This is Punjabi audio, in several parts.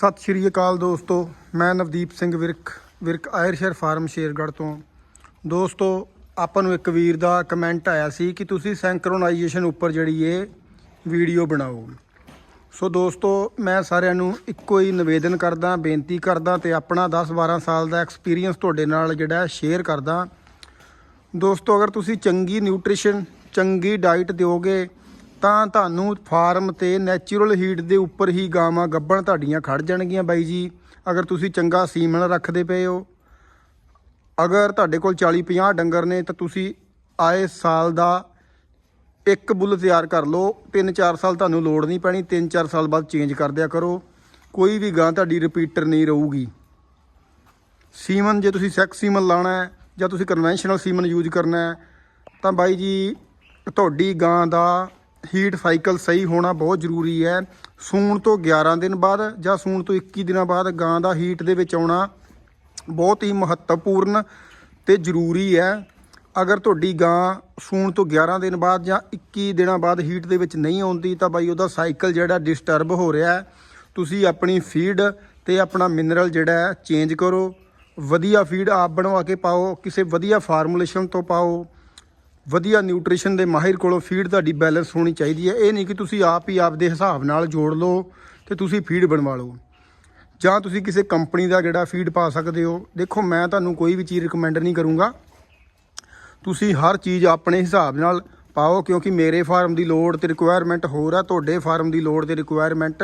ਸਤਿ ਸ਼੍ਰੀ ਅਕਾਲ ਦੋਸਤੋ, ਮੈਂ ਨਵਦੀਪ ਸਿੰਘ ਵਿਰਕ ਵਿਰਕ ਆਇਰਸ਼ਰ ਫਾਰਮ ਸ਼ੇਰਗੜ੍ਹ ਤੋਂ। ਦੋਸਤੋ, ਆਪਾਂ ਨੂੰ ਇੱਕ ਵੀਰ ਦਾ ਕਮੈਂਟ ਆਇਆ ਸੀ ਕਿ ਤੁਸੀਂ ਸੈਂਕਰੋਨਾਈਜੇਸ਼ਨ ਉੱਪਰ ਜਿਹੜੀ ਇਹ ਵੀਡੀਓ ਬਣਾਓ। ਸੋ ਦੋਸਤੋ, ਮੈਂ ਸਾਰਿਆਂ ਨੂੰ ਇੱਕੋ ਹੀ ਨਿਵੇਦਨ ਕਰਦਾ, ਬੇਨਤੀ ਕਰਦਾ ਤੇ ਆਪਣਾ 10-12 ਸਾਲ ਦਾ ਐਕਸਪੀਰੀਅੰਸ ਤੁਹਾਡੇ ਨਾਲ ਜਿਹੜਾ ਸ਼ੇਅਰ ਕਰਦਾ। ਦੋਸਤੋ, ਅਗਰ ਤੁਸੀਂ ਚੰਗੀ ਨਿਊਟ੍ਰੀਸ਼ਨ ਚੰਗੀ ਡਾਈਟ ਦਿਓਗੇ ਤਾਂ ਤੁਹਾਨੂੰ ਫਾਰਮ ਤੇ ਨੈਚੁਰਲ ਹੀਟ ਦੇ ਉੱਪਰ ਹੀ ਗਾਵਾਂ ਗੱਭਣ ਤੁਹਾਡੀਆਂ ਖੜ ਜਾਣਗੀਆਂ ਬਾਈ ਜੀ। ਅਗਰ ਤੁਸੀਂ ਚੰਗਾ ਸੀਮਨ ਰੱਖਦੇ ਪਏ ਹੋ। ਅਗਰ ਤੁਹਾਡੇ ਕੋਲ 40 50 ਡੰਗਰ ਨੇ ਤਾਂ ਤੁਸੀਂ ਆਏ ਸਾਲ ਦਾ ਇੱਕ ਬੁੱਲ ਤਿਆਰ ਕਰ ਲਓ। 3-4 ਸਾਲ ਤੁਹਾਨੂੰ ਲੋੜ ਨਹੀਂ ਪੈਣੀ। 3-4 ਸਾਲ ਬਾਅਦ ਚੇਂਜ ਕਰ ਦਿਆ ਕਰੋ। ਕੋਈ ਵੀ ਗਾਂ ਤੁਹਾਡੀ ਰਿਪੀਟਰ ਨਹੀਂ ਰਹੂਗੀ। ਸੀਮਨ ਜੇ ਤੁਸੀਂ ਸੈਕਸ ਸੀਮਨ ਲਾਣਾ ਹੈ ਜਾਂ ਤੁਸੀਂ ਕਨਵੈਨਸ਼ਨਲ ਸੀਮਨ ਯੂਜ਼ ਕਰਨਾ ਹੈ, ਤਾਂ ਬਾਈ ਜੀ, ਤੁਹਾਡੀ ਗਾਂ ਦਾ ਹੀਟ ਸਾਈਕਲ ਸਹੀ ਹੋਣਾ ਬਹੁਤ ਜ਼ਰੂਰੀ ਹੈ। ਸੂਣ ਤੋਂ 11 ਦਿਨ ਬਾਅਦ ਜਾਂ ਸੂਣ ਤੋਂ 21 ਦਿਨਾਂ ਬਾਅਦ ਗਾਂ ਦਾ ਹੀਟ ਦੇ ਵਿੱਚ ਆਉਣਾ ਬਹੁਤ ਹੀ ਮਹੱਤਵਪੂਰਨ ਤੇ ਜ਼ਰੂਰੀ ਹੈ। ਅਗਰ ਤੁਹਾਡੀ ਗਾਂ ਸੂਣ ਤੋਂ 11 ਦਿਨ ਬਾਅਦ ਜਾਂ 21 ਦਿਨਾਂ ਬਾਅਦ ਹੀਟ ਦੇ ਵਿੱਚ ਨਹੀਂ ਆਉਂਦੀ ਤਾਂ ਬਾਈ ਉਹਦਾ ਸਾਈਕਲ ਜਿਹੜਾ ਡਿਸਟਰਬ ਹੋ ਰਿਹਾ ਤੁਸੀਂ ਆਪਣੀ ਫੀਡ ਤੇ ਆਪਣਾ ਮਿਨਰਲ ਜਿਹੜਾ ਚੇਂਜ ਕਰੋ। ਵਧੀਆ ਫੀਡ ਆਪ ਬਣਵਾ ਕੇ ਪਾਓ, ਕਿਸੇ ਵਧੀਆ ਫਾਰਮੂਲੇਸ਼ਨ ਤੋਂ ਪਾਓ। ਵਧੀਆ ਨਿਊਟ੍ਰੀਸ਼ਨ ਦੇ ਮਾਹਿਰ ਕੋਲੋਂ ਫੀਡ ਤੁਹਾਡੀ ਬੈਲੈਂਸ ਹੋਣੀ ਚਾਹੀਦੀ ਹੈ। ਇਹ ਨਹੀਂ ਕਿ ਤੁਸੀਂ ਆਪ ਹੀ ਆਪਦੇ ਹਿਸਾਬ ਨਾਲ ਜੋੜ ਲਓ ਤੇ ਤੁਸੀਂ ਫੀਡ ਬਣਵਾ ਲਓ। ਜਾਂ ਤੁਸੀਂ ਕਿਸੇ ਕੰਪਨੀ ਦਾ ਜਿਹੜਾ ਫੀਡ ਪਾ ਸਕਦੇ ਹੋ। ਦੇਖੋ, ਮੈਂ ਤੁਹਾਨੂੰ ਕੋਈ ਵੀ ਚੀਜ਼ ਰਿਕਮੈਂਡ ਨਹੀਂ ਕਰੂੰਗਾ। ਤੁਸੀਂ ਹਰ ਚੀਜ਼ ਆਪਣੇ ਹਿਸਾਬ ਨਾਲ ਪਾਓ, ਕਿਉਂਕਿ ਮੇਰੇ ਫਾਰਮ ਦੀ ਲੋੜ ਤੇ ਰਿਕੁਆਇਰਮੈਂਟ ਹੋਰ ਹੈ, ਤੁਹਾਡੇ ਫਾਰਮ ਦੀ ਲੋੜ ਤੇ ਰਿਕੁਆਇਰਮੈਂਟ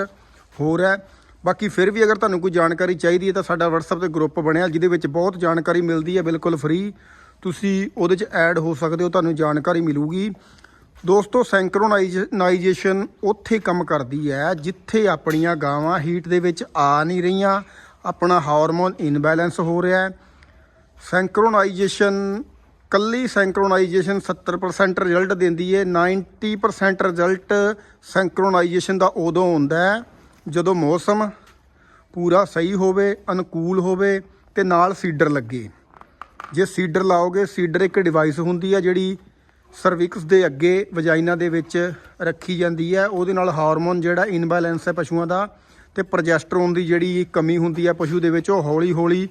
ਹੋਰ ਹੈ। ਬਾਕੀ ਫਿਰ ਵੀ ਅਗਰ ਤੁਹਾਨੂੰ ਕੋਈ ਜਾਣਕਾਰੀ ਚਾਹੀਦੀ ਹੈ ਤਾਂ ਸਾਡਾ WhatsApp ਤੇ ਗਰੁੱਪ ਬਣਿਆ, ਜਿਹਦੇ ਵਿੱਚ ਬਹੁਤ ਜਾਣਕਾਰੀ ਮਿਲਦੀ ਹੈ, ਬਿਲਕੁਲ ਫ੍ਰੀ ਤੁਸੀਂ ਉਹਦੇ 'ਚ ਐਡ ਹੋ ਸਕਦੇ ਹੋ, ਤੁਹਾਨੂੰ ਜਾਣਕਾਰੀ ਮਿਲੂਗੀ। ਦੋਸਤੋ ਸੈਂਕਰੋਨਾਈਜੇਸ਼ਨ ਉੱਥੇ ਕੰਮ ਕਰਦੀ ਹੈ ਜਿੱਥੇ ਆਪਣੀਆਂ ਗਾਵਾਂ ਹੀਟ ਦੇ ਵਿੱਚ ਆ ਨਹੀਂ ਰਹੀਆਂ। ਆਪਣਾ ਹਾਰਮੋਨ ਇਨਬੈਲੈਂਸ ਹੋ ਰਿਹਾ ਹੈ। ਸੈਂਕਰੋਨਾਈਜੇਸ਼ਨ ਕੱਲੀ ਸੈਂਕਰੋਨਾਈਜੇਸ਼ਨ 70% ਰਿਜ਼ਲਟ ਦਿੰਦੀ ਹੈ। 90% ਰਿਜ਼ਲਟ ਸੈਂਕਰੋਨਾਈਜੇਸ਼ਨ ਦਾ ਉਦੋਂ ਹੁੰਦਾ ਹੈ ਜਦੋਂ ਮੌਸਮ ਪੂਰਾ ਸਹੀ ਹੋਵੇ, ਅਨੁਕੂਲ ਹੋਵੇ ਤੇ ਨਾਲ ਸੀਡਰ ਲੱਗੇ। ਜੇ ਸੀਡਰ ਲਾਓਗੇ, ਸੀਡਰ ਇੱਕ ਡਿਵਾਈਸ ਹੁੰਦੀ ਹੈ ਜਿਹੜੀ ਸਰਵਿਕਸ ਦੇ ਅੱਗੇ ਵਜਾਈਨਾ ਦੇ ਵਿੱਚ ਰੱਖੀ ਜਾਂਦੀ ਹੈ ਉਹਦੇ ਨਾਲ ਹਾਰਮੋਨ ਜਿਹੜਾ ਇਨਬੈਲੈਂਸ ਹੈ ਪਸ਼ੂਆਂ ਦਾ ਤੇ ਪ੍ਰੋਜੈਸਟਰੋਨ ਦੀ ਜਿਹੜੀ ਕਮੀ ਹੁੰਦੀ ਹੈ ਪਸ਼ੂ ਦੇ ਵਿੱਚ, ਉਹ ਹੌਲੀ ਹੌਲੀ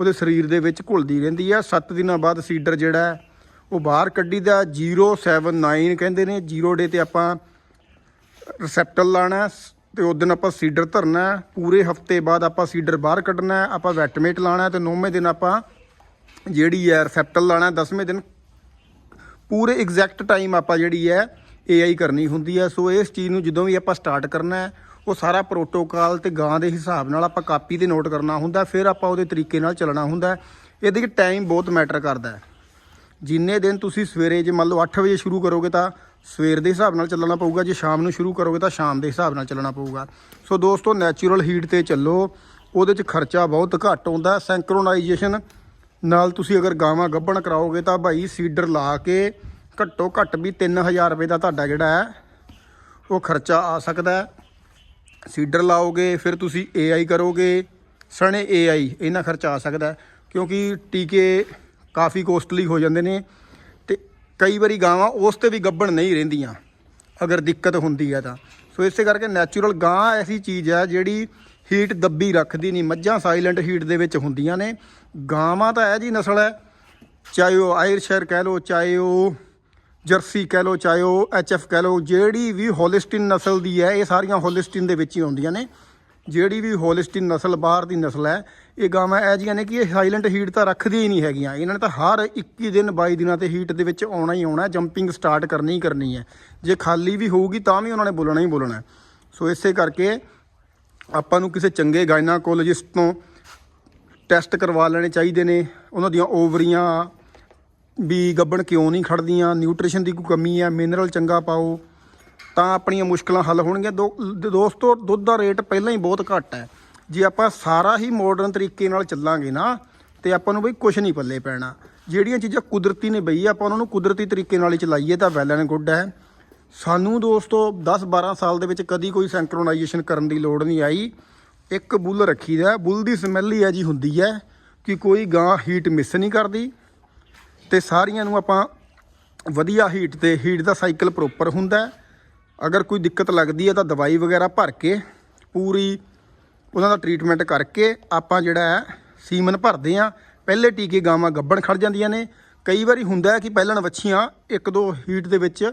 ਉਹਦੇ ਸਰੀਰ ਦੇ ਵਿੱਚ ਘੁਲਦੀ ਰਹਿੰਦੀ ਹੈ 7 ਦਿਨਾਂ ਬਾਅਦ ਸੀਡਰ ਜਿਹੜਾ ਉਹ ਬਾਹਰ ਕੱਢੀਦਾ। 079 ਕਹਿੰਦੇ ਨੇ। 0 ਡੇ ਤੇ ਆਪਾਂ ਰਿਸੈਪਟਰ ਲਾਣਾ ਹੈ, ਤੇ ਉਸ ਦਿਨ ਆਪਾਂ ਸੀਡਰ ਧਰਨਾ ਪੂਰੇ ਹਫ਼ਤੇ ਬਾਅਦ ਆਪਾਂ ਸੀਡਰ ਬਾਹਰ ਕੱਢਣਾ ਆਪਾਂ ਵੈਟਮੇਟ ਲਾਣਾ ਹੈ ਤੇ 9ਵੇਂ ਦਿਨ ਆਪਾਂ ਜਿਹੜੀ ਹੈ ਰਿਸੈਪਟਲ ਲਾਣਾ ਹੈ 10ਵੇਂ ਦਿਨ। ਪੂਰੇ ਐਗਜ਼ੈਕਟ ਟਾਈਮ ਆਪਾਂ ਜਿਹੜੀ ਹੈ ਏਆਈ ਕਰਨੀ ਹੁੰਦੀ ਹੈ। ਸੋ ਇਸ ਚੀਜ਼ ਨੂੰ ਜਦੋਂ ਵੀ ਆਪਾਂ ਸਟਾਰਟ ਕਰਨਾ ਹੈ, ਉਹ ਸਾਰਾ ਪ੍ਰੋਟੋਕਾਲ ਤੇ ਗਾਂ ਦੇ ਹਿਸਾਬ ਨਾਲ ਆਪਾਂ ਕਾਪੀ ਤੇ ਨੋਟ ਕਰਨਾ ਹੁੰਦਾ, ਫਿਰ ਆਪਾਂ ਉਹਦੇ ਤਰੀਕੇ ਨਾਲ ਚੱਲਣਾ ਹੁੰਦਾ ਇਹਦੇ ਵਿੱਚ ਟਾਈਮ ਬਹੁਤ ਮੈਟਰ ਕਰਦਾ ਹੈ। ਜਿੰਨੇ ਦਿਨ ਤੁਸੀਂ ਸਵੇਰੇ ਜੇ ਮੰਨ ਲਓ 8 ਵਜੇ ਸ਼ੁਰੂ ਕਰੋਗੇ ਤਾਂ ਸਵੇਰ ਦੇ ਹਿਸਾਬ ਨਾਲ ਚੱਲਣਾ ਪਊਗਾ, ਜੇ ਸ਼ਾਮ ਨੂੰ ਸ਼ੁਰੂ ਕਰੋਗੇ ਤਾਂ ਸ਼ਾਮ ਦੇ ਹਿਸਾਬ ਨਾਲ ਚੱਲਣਾ ਪਊਗਾ। ਸੋ ਦੋਸਤੋ ਨੈਚੁਰਲ ਹੀਟ ਤੇ ਚੱਲੋ। ਉਹਦੇ 'ਚ ਖਰਚਾ ਬਹੁਤ ਘੱਟ ਆਉਂਦਾ। ਸੈਂਕਰੋਨਾਈਜੇਸ਼ਨ ਨਾਲ ਤੁਸੀਂ ਅਗਰ ਗਾਵਾਂ ਗੱਭਣ ਕਰਾਓਗੇ ਤਾਂ ਭਾਈ ਸੀਡਰ ਲਾ ਕੇ ਘੱਟੋ ਘੱਟ ਵੀ 3000 ਰੁਪਏ ਦਾ ਤੁਹਾਡਾ ਜਿਹੜਾ ਹੈ, ਉਹ ਖਰਚਾ ਆ ਸਕਦਾ ਹੈ। ਸੀਡਰ ਲਾਓਗੇ, ਫਿਰ ਤੁਸੀਂ AI ਕਰੋਗੇ, ਸਣੇ AI ਇਹਨਾਂ ਖਰਚਾ ਆ ਸਕਦਾ ਕਿਉਂਕਿ ਟੀਕੇ ਕਾਫੀ ਕੋਸਟਲੀ ਹੋ ਜਾਂਦੇ ਨੇ ਤੇ ਕਈ ਵਾਰੀ ਗਾਵਾਂ ਉਸ ਤੇ ਵੀ ਗੱਭਣ ਨਹੀਂ ਰਹਿੰਦੀਆਂ, ਅਗਰ ਦਿੱਕਤ ਹੁੰਦੀ ਹੈ ਤਾਂ। ਸੋ ਇਸੇ ਕਰਕੇ ਨੈਚੁਰਲ ਗਾਂ ਐਸੀ ਚੀਜ਼ ਹੈ ਜਿਹੜੀ ਹੀਟ ਦੱਬੀ ਰੱਖਦੀ ਨਹੀਂ, ਮੱਝਾਂ ਸਾਇਲੈਂਟ ਹੀਟ ਦੇ ਵਿੱਚ ਹੁੰਦੀਆਂ ਨੇ। ਗਾਵਾਂ ਤਾਂ ਇਹ ਜੀ ਨਸਲ ਹੈ, ਚਾਹੇ ਉਹ ਆਇਰਸ਼ਾਇਰ ਕਹਿ ਲਓ, ਚਾਹੇ ਉਹ ਜਰਸੀ ਕਹਿ ਲਓ, ਚਾਹੇ ਉਹ ਐਚਐਫ ਕਹਿ ਲਓ, ਜਿਹੜੀ ਵੀ ਹੋਲਿਸਟਿਨ ਨਸਲ ਦੀ ਹੈ, ਇਹ ਸਾਰੀਆਂ ਹੋਲਿਸਟਿਨ ਦੇ ਵਿੱਚ ਹੀ ਆਉਂਦੀਆਂ ਨੇ। ਜਿਹੜੀ ਵੀ ਹੋਲਿਸਟਿਨ ਨਸਲ ਬਾਹਰ ਦੀ ਨਸਲ ਹੈ, ਇਹ ਗਾਵਾਂ ਇਹ ਜੀਆਂ ਨੇ ਕਿ ਇਹ ਸਾਇਲੈਂਟ ਹੀਟ ਤਾਂ ਰੱਖਦੀ ਹੀ ਨਹੀਂ ਹੈਗੀਆਂ। ਇਹਨਾਂ ਨੇ ਤਾਂ ਹਰ 21 ਦਿਨ 22 ਦਿਨਾਂ ਤੇ ਹੀਟ ਦੇ ਵਿੱਚ ਆਉਣਾ ਹੀ ਆਉਣਾ ਜੰਪਿੰਗ ਸਟਾਰਟ ਕਰਨੀ ਹੀ ਕਰਨੀ ਹੈ। ਜੇ ਖਾਲੀ ਵੀ ਹੋਊਗੀ ਤਾਂ ਵੀ ਉਹਨਾਂ ਨੇ ਬੋਲਣਾ ਹੀ ਬੋਲਣਾ ਸੋ ਇਸੇ ਕਰਕੇ ਆਪਾਂ ਨੂੰ ਕਿਸੇ ਚੰਗੇ ਗਾਇਨਾਕੋਲੋਜਿਸਟ ਤੋਂ ਟੈਸਟ ਕਰਵਾ ਲੈਣੇ ਚਾਹੀਦੇ ਨੇ। ਉਹਨਾਂ ਦੀਆਂ ਓਵਰੀਆਂ, ਵੀ ਗੱਬਣ ਕਿਉਂ ਨਹੀਂ ਖੜਦੀਆਂ ਨਿਊਟ੍ਰੀਸ਼ਨ ਦੀ ਕੋਈ ਕਮੀ ਹੈ ਮਿਨਰਲ ਚੰਗਾ ਪਾਓ, ਤਾਂ ਆਪਣੀਆਂ ਮੁਸ਼ਕਲਾਂ ਹੱਲ ਹੋਣਗੀਆਂ। ਦੋ- ਦੋਸਤੋ, ਦੁੱਧ ਦਾ ਰੇਟ ਪਹਿਲਾਂ ਹੀ ਬਹੁਤ ਘੱਟ ਹੈ। ਜੇ ਆਪਾਂ ਸਾਰਾ ਹੀ ਮਾਡਰਨ ਤਰੀਕੇ ਨਾਲ ਚੱਲਾਂਗੇ ਨਾ, ਤੇ ਆਪਾਂ ਨੂੰ ਬਈ ਕੁਝ ਨਹੀਂ ਪੱਲੇ ਪੈਣਾ। ਜਿਹੜੀਆਂ ਚੀਜ਼ਾਂ ਕੁਦਰਤੀ ਨੇ ਬਈ, ਆਪਾਂ ਉਹਨਾਂ ਨੂੰ ਕੁਦਰਤੀ ਤਰੀਕੇ ਨਾਲ ਹੀ ਚਲਾਈਏ, ਤਾਂ ਵੈਲ ਐਂਡ ਗੁੱਡ ਹੈ। ਸਾਨੂੰ ਦੋਸਤੋ 10 12 ਸਾਲ ਦੇ ਵਿੱਚ ਕਦੀ ਕੋਈ ਸੈਂਕਰੋਨਾਈਜੇਸ਼ਨ ਕਰਨ ਦੀ ਲੋੜ ਨਹੀਂ ਆਈ। ਇੱਕ ਬੁੱਲ ਰੱਖੀਦਾ ਬੁੱਲ ਦੀ ਸਮੈਲ ਹੀ ਹੈ ਜੀ ਹੁੰਦੀ ਹੈ ਕਿ ਕੋਈ ਗਾਂ ਹੀਟ ਮਿਸ ਨਹੀਂ ਕਰਦੀ। ਤੇ ਸਾਰੀਆਂ ਨੂੰ ਆਪਾਂ ਵਧੀਆ ਹੀਟ ਤੇ ਹੀਟ ਦਾ ਸਾਈਕਲ ਪ੍ਰੋਪਰ ਹੁੰਦਾ ਅਗਰ ਕੋਈ ਦਿੱਕਤ ਲੱਗਦੀ ਹੈ ਤਾਂ ਦਵਾਈ ਵਗੈਰਾ ਭਰ ਕੇ, ਪੂਰੀ ਉਹਨਾਂ ਦਾ ਟ੍ਰੀਟਮੈਂਟ ਕਰਕੇ ਆਪਾਂ ਜਿਹੜਾ ਹੈ, ਸੀਮਨ ਭਰਦੇ ਆ ਪਹਿਲੇ ਟੀਕੇ ਗਾਵਾਂ ਗੱਬਣ ਖੜ ਜਾਂਦੀਆਂ ਨੇ। ਕਈ ਵਾਰੀ ਹੁੰਦਾ ਕਿ ਪਹਿਲਾਂ ਵੱਛੀਆਂ ਇੱਕ ਦੋ ਹੀਟ ਦੇ ਵਿੱਚ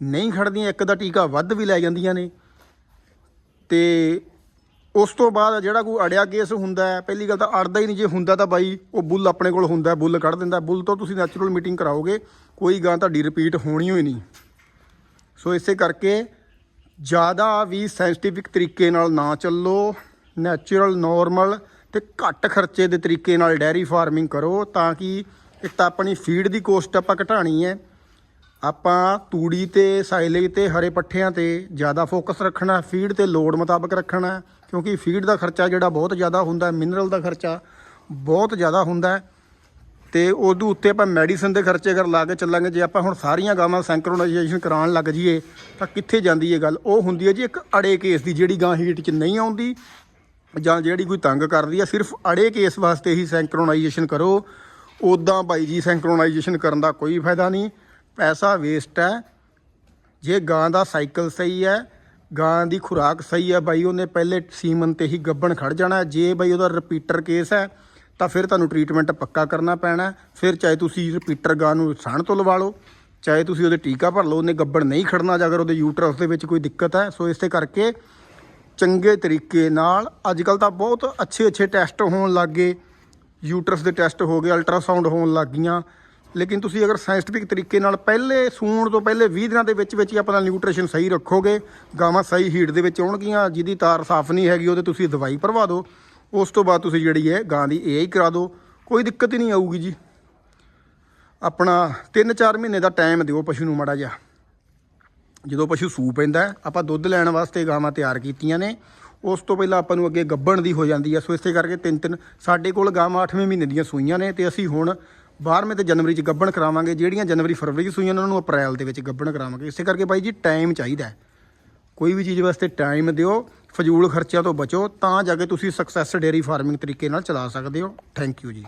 ਨਹੀਂ ਖੜਦੀਆਂ, ਇੱਕ ਦਾ ਟੀਕਾ ਵੱਧ ਵੀ ਲੈ ਜਾਂਦੀਆਂ ਨੇ। ਤੇ ਉਸ ਤੋਂ ਬਾਅਦ ਜਿਹੜਾ ਕੋਈ ਅੜਿਆ ਕੇਸ ਹੁੰਦਾ ਹੈ, ਪਹਿਲੀ ਗੱਲ ਤਾਂ ਅੜਦਾ ਹੀ ਨਹੀਂ, ਜੇ ਹੁੰਦਾ ਤਾਂ ਬਾਈ ਉਹ ਬੁੱਲ ਆਪਣੇ ਕੋਲ ਹੁੰਦਾ ਬੁੱਲ ਕੱਢ ਦਿੰਦਾ ਬੁੱਲ ਤੋਂ ਤੁਸੀਂ ਨੈਚੁਰਲ ਮੀਟਿੰਗ ਕਰਾਓਗੇ, ਕੋਈ ਗਾਂ ਤੁਹਾਡੀ ਰਿਪੀਟ ਹੋਣੀ ਹੋਈ ਨਹੀਂ। ਸੋ ਇਸੇ ਕਰਕੇ ਜ਼ਿਆਦਾ ਵੀ ਸਾਇੰਟੀਫਿਕ ਤਰੀਕੇ ਨਾਲ ਨਾ ਚੱਲੋ ਨੈਚੁਰਲ ਨਾਰਮਲ ਤੇ ਘੱਟ ਖਰਚੇ ਦੇ ਤਰੀਕੇ ਨਾਲ ਡੈਰੀ ਫਾਰਮਿੰਗ ਕਰੋ ਤਾਂ ਕਿ ਇੱਕ ਤਾਂ ਆਪਣੀ ਫੀਡ ਦੀ ਕੋਸਟ ਆਪਾਂ ਘਟਾਣੀ ਹੈ ਆਪਾਂ ਤੂੜੀ ਤੇ ਸਾਈਲੇਜ ਤੇ ਹਰੇ ਪੱਠਿਆਂ ਤੇ ਜ਼ਿਆਦਾ ਫੋਕਸ ਰੱਖਣਾ, ਫੀਡ ਤੇ ਲੋਡ ਮੁਤਾਬਕ ਰੱਖਣਾ, ਕਿਉਂਕਿ ਫੀਡ ਦਾ ਖਰਚਾ ਜਿਹੜਾ ਬਹੁਤ ਜ਼ਿਆਦਾ ਹੁੰਦਾ, ਮਿਨਰਲ ਦਾ ਖਰਚਾ ਬਹੁਤ ਜ਼ਿਆਦਾ ਹੁੰਦਾ। ਹੈ ਤੇ ਉਦੋਂ ਉੱਤੇ ਆਪਾਂ ਮੈਡੀਸਨ ਦੇ ਖਰਚੇ ਅਗਰ ਲਾ ਕੇ ਚੱਲਾਂਗੇ। ਜੇ ਆਪਾਂ ਹੁਣ ਸਾਰੀਆਂ ਗਾਵਾਂ ਸੈਂਕਰੋਨਾਈਜੇਸ਼ਨ ਕਰਾਉਣ ਲੱਗ ਜਾਈਏ, ਤਾਂ ਕਿੱਥੇ ਜਾਂਦੀ ਹੈ ਗੱਲ? ਉਹ ਹੁੰਦੀ ਹੈ ਜੀ ਇੱਕ ਅੜੇ ਕੇਸ ਦੀ, ਜਿਹੜੀ ਗਾਂ ਹੀਟ 'ਚ ਨਹੀਂ ਆਉਂਦੀ, ਜਾਂ ਜਿਹੜੀ ਕੋਈ ਤੰਗ ਕਰਦੀ ਆ, ਸਿਰਫ ਅੜੇ ਕੇਸ ਵਾਸਤੇ ਹੀ ਸੈਂਕਰੋਨਾਈਜੇਸ਼ਨ ਕਰੋ। ਉਦਾਂ ਬਾਈ ਜੀ ਸੈਂਕਰੋਨਾਈਜੇਸ਼ਨ ਕਰਨ ਦਾ ਕੋਈ ਫਾਇਦਾ ਨਹੀਂ। ਪੈਸਾ ਵੇਸਟ ਹੈ। ਜੇ ਗਾਂ ਦਾ ਸਾਈਕਲ ਸਹੀ ਹੈ, ਗਾਂ ਦੀ ਖੁਰਾਕ ਸਹੀ ਹੈ, ਬਾਈ ਉਹਨੇ ਪਹਿਲੇ ਸੀਮਨ ਤੇ ਹੀ ਗੱਬਣ ਖੜ ਜਾਣਾ ਜੇ ਬਾਈ ਉਹਦਾ ਰਿਪੀਟਰ ਕੇਸ ਹੈ, ਤਾਂ ਫਿਰ ਤੁਹਾਨੂੰ ਟ੍ਰੀਟਮੈਂਟ ਪੱਕਾ ਕਰਨਾ ਪੈਣਾ ਫਿਰ ਚਾਹੇ ਤੁਸੀਂ ਰਿਪੀਟਰ ਗਾਂ ਨੂੰ ਸਾਣ ਤੋਂ ਲਵਾ ਲਓ, ਚਾਹੇ ਤੁਸੀਂ ਉਹਦੇ ਟੀਕਾ ਭਰ ਲਓ, ਉਹਨੇ ਗੱਬਣ ਨਹੀਂ ਖੜਨਾ ਜਾਂ ਅਗਰ ਉਹਦੇ ਯੂਟਰਸ ਦੇ ਵਿੱਚ ਕੋਈ ਦਿੱਕਤ ਹੈ। ਸੋ ਇਸੇ ਕਰਕੇ ਚੰਗੇ ਤਰੀਕੇ ਨਾਲ ਅੱਜ ਕੱਲ ਤਾਂ ਬਹੁਤ ਅੱਛੇ ਅੱਛੇ ਟੈਸਟ ਹੋਣ ਲੱਗ ਗਏ। ਯੂਟਰਸ ਦੇ ਟੈਸਟ ਹੋ ਗਏ ਅਲਟਰਾਸਾਊਂਡ ਹੋਣ ਲੱਗ ਗਈਆਂ। ਲੇਕਿਨ ਤੁਸੀਂ ਅਗਰ ਸਾਇੰਟੀਫਿਕ ਤਰੀਕੇ ਨਾਲ ਪਹਿਲੇ ਸੂਣ ਤੋਂ ਪਹਿਲੇ 20 ਦਿਨਾਂ ਦੇ ਵਿੱਚ ਵਿੱਚ ਹੀ ਆਪਣਾ ਨਿਊਟ੍ਰੀਸ਼ਨ ਸਹੀ ਰੱਖੋਗੇ, ਗਾਵਾਂ ਸਹੀ ਹੀਟ ਦੇ ਵਿੱਚ ਆਉਣਗੀਆਂ, ਜਿਹਦੀ ਤਾਰ ਸਾਫ਼ ਨਹੀਂ ਹੈਗੀ, ਉਹਦੇ ਤੁਸੀਂ ਦਵਾਈ ਭਰਵਾ ਦਿਓ, ਉਸ ਤੋਂ ਬਾਅਦ ਤੁਸੀਂ ਜਿਹੜੀ ਹੈ ਗਾਂ ਦੀ ਏਆਈ ਕਰਾ ਦਿਓ, ਕੋਈ ਦਿੱਕਤ ਹੀ ਨਹੀਂ ਆਊਗੀ ਜੀ। ਆਪਣਾ 3-4 ਮਹੀਨੇ ਦਾ ਟਾਈਮ ਦਿਓ ਪਸ਼ੂ ਨੂੰ ਮਾੜਾ ਜਿਹਾ। ਜਦੋਂ ਪਸ਼ੂ ਸੂ ਪੈਂਦਾ, ਆਪਾਂ ਦੁੱਧ ਲੈਣ ਵਾਸਤੇ ਗਾਵਾਂ ਤਿਆਰ ਕੀਤੀਆਂ ਨੇ, ਉਸ ਤੋਂ ਪਹਿਲਾਂ ਆਪਾਂ ਨੂੰ ਅੱਗੇ ਗੱਭਣ ਦੀ ਹੋ ਜਾਂਦੀ ਹੈ, ਸੋ ਇਸੇ ਕਰਕੇ ਤਿੰਨ ਤਿੰਨ, ਸਾਡੇ ਕੋਲ ਗਾਵਾਂ 8ਵੇਂ ਮਹੀਨੇ ਦੀਆਂ ਸੂਈਆਂ ਨੇ, ਤੇ ਅਸੀਂ ਹੁਣ 12ਵੇਂ ਤੇ ਜਨਵਰੀ 'ਚ ਗੱਬਣ ਕਰਾਵਾਂਗੇ, ਜਿਹੜੀਆਂ ਜਨਵਰੀ, ਫਰਵਰੀ 'ਚ ਸੂਈਆਂ ਉਹਨਾਂ ਨੂੰ ਅਪ੍ਰੈਲ ਦੇ ਵਿੱਚ ਗੱਬਣ ਕਰਾਵਾਂਗੇ। ਇਸੇ ਕਰਕੇ ਬਾਈ ਜੀ ਟਾਈਮ ਚਾਹੀਦਾ ਕੋਈ ਵੀ ਚੀਜ਼ ਵਾਸਤੇ ਟਾਈਮ ਦਿਓ, ਫਜ਼ੂਲ ਖਰਚਿਆਂ ਤੋਂ ਬਚੋ, ਤਾਂ ਜਾ ਕੇ ਤੁਸੀਂ ਸਕਸੈਸ ਡੇਅਰੀ ਫਾਰਮਿੰਗ ਤਰੀਕੇ ਨਾਲ ਚਲਾ ਸਕਦੇ ਹੋ। ਥੈਂਕ ਯੂ ਜੀ।